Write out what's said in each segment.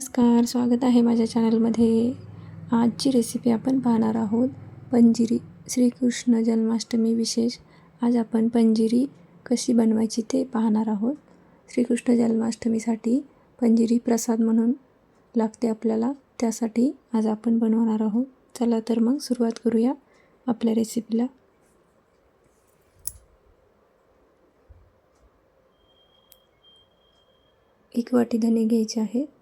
नमस्कार स्वागत आहे माझ्या चॅनलमध्ये. आजची रेसिपी आपण पाहणार आहोत पंजिरी श्रीकृष्ण जन्माष्टमी विशेष. आज आपण पंजिरी कशी बनवायची ते पाहणार आहोत. श्रीकृष्ण जन्माष्टमीसाठी पंजिरी प्रसाद म्हणून लागते आपल्याला त्यासाठी आज आपण बनवणार आहोत. चला तर मग सुरुवात करूया आपल्या रेसिपीला एक वाटी धने घ्यायचे आहे.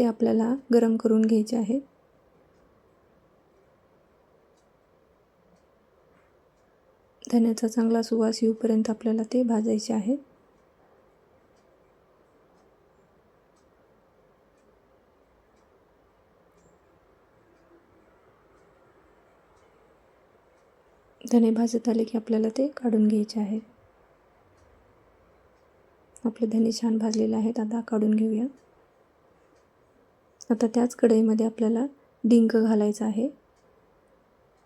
ते आपल्याला गरम करून घ्यायचे आहेत. धन्याचा चांगला सुवास येऊपर्यंत आपल्याला ते भाजायचे आहेत. धने भाजत आले की आपल्याला ते काढून घ्यायचे आहे आपले धने छान भाजलेले आहेत. आता काढून घेऊया. आता त्याच कढईमध्ये आपल्याला डिंक घालायचा आहे.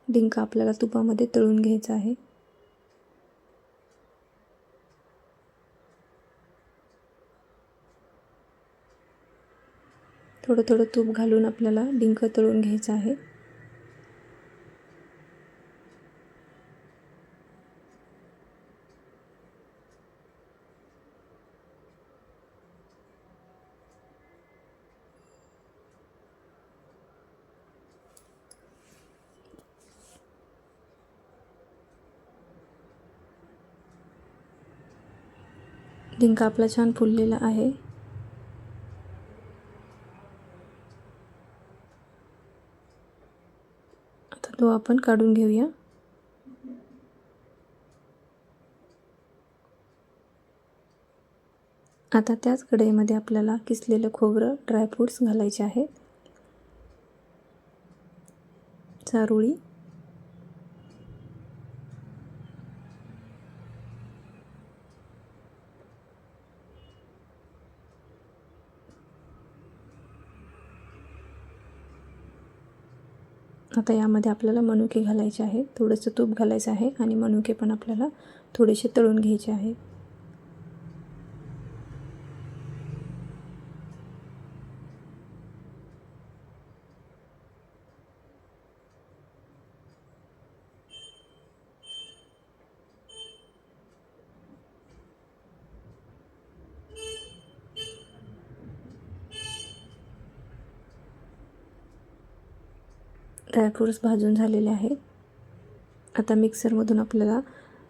डिंक आपल्याला तुपामध्ये तळून घ्यायचा आहे. थोडं थोडं तूप घालून आपल्याला डिंक तळून घ्यायचं आहे. डिंक आपला छान फुललेला आहे. आता तो आपण काढून घेऊया. आता त्याच कढईमध्ये आपल्याला किसलेलं खोबरं ड्रायफ्रूट्स घालायचे आहेत. चारोळी. आता यामध्ये आपल्याला मनुके घालायचे आहे. थोडंसं तूप घालायचं आहे आणि मनुके पण आपल्याला थोडेसे तळून घ्यायचे आहे. ड्रायफ्रूट्स भाजून झालेले आहेत. आता मिक्सरमधून आपल्याला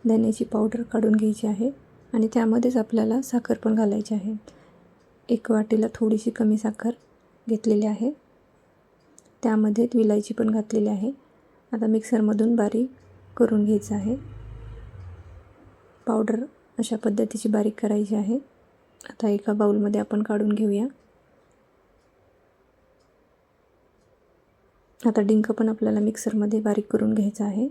धन्याची पावडर काढून घ्यायची आहे आणि त्यामध्येच आपल्याला साखर पण घालायची आहे. एक वाटीला थोडीशी कमी साखर घेतलेली आहे. त्यामध्ये विलायची पण घातलेली आहे. आता मिक्सरमधून बारीक करून घ्यायचं आहे. पावडर अशा पद्धतीची बारीक करायची आहे. आता एका बाऊलमध्ये आपण काढून घेऊया. आता डिंक पण आपल्याला मिक्सरमध्ये बारीक करून घ्यायचं आहे.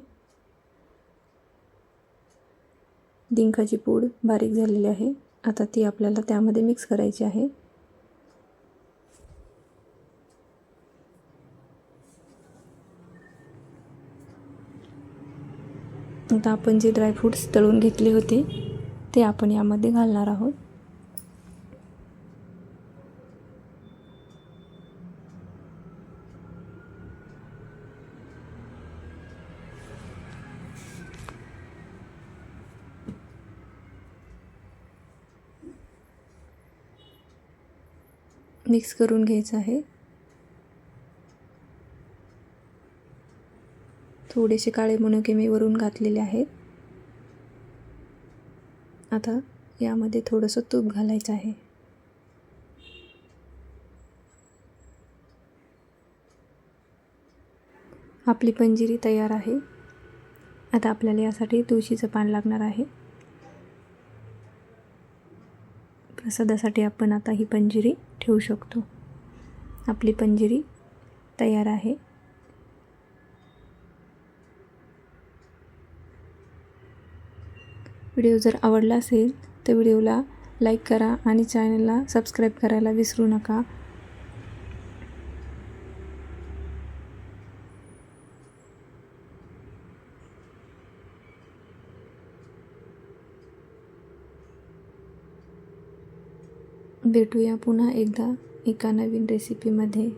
डिंकाची पूड बारीक झालेली आहे. आता ती आपल्याला त्यामध्ये मिक्स करायची आहे. आता आपण जे ड्रायफ्रूट्स तळून घेतले होते ते आपण यामध्ये घालणार आहोत. मिक्स करून घ्यायचं आहे. थोडेसे काळे मनुके मी वरून घातलेले आहेत. आता यामध्ये थोडंसं तूप घालायचं आहे. आपली पंजिरी तयार आहे. आता आपल्याला यासाठी तुळशीचं पान लागणार आहे. प्रसादासाठी आपण आता ही पंजिरी ठेवू शकतो. आपली पंजिरी तयार आहे. व्हिडिओ जर आवडला असेल तर व्हिडिओला लाईक करा आणि चॅनलला सबस्क्राईब करायला विसरू नका. भेटूया पुन्हा एकदा एका नवीन रेसिपीमध्ये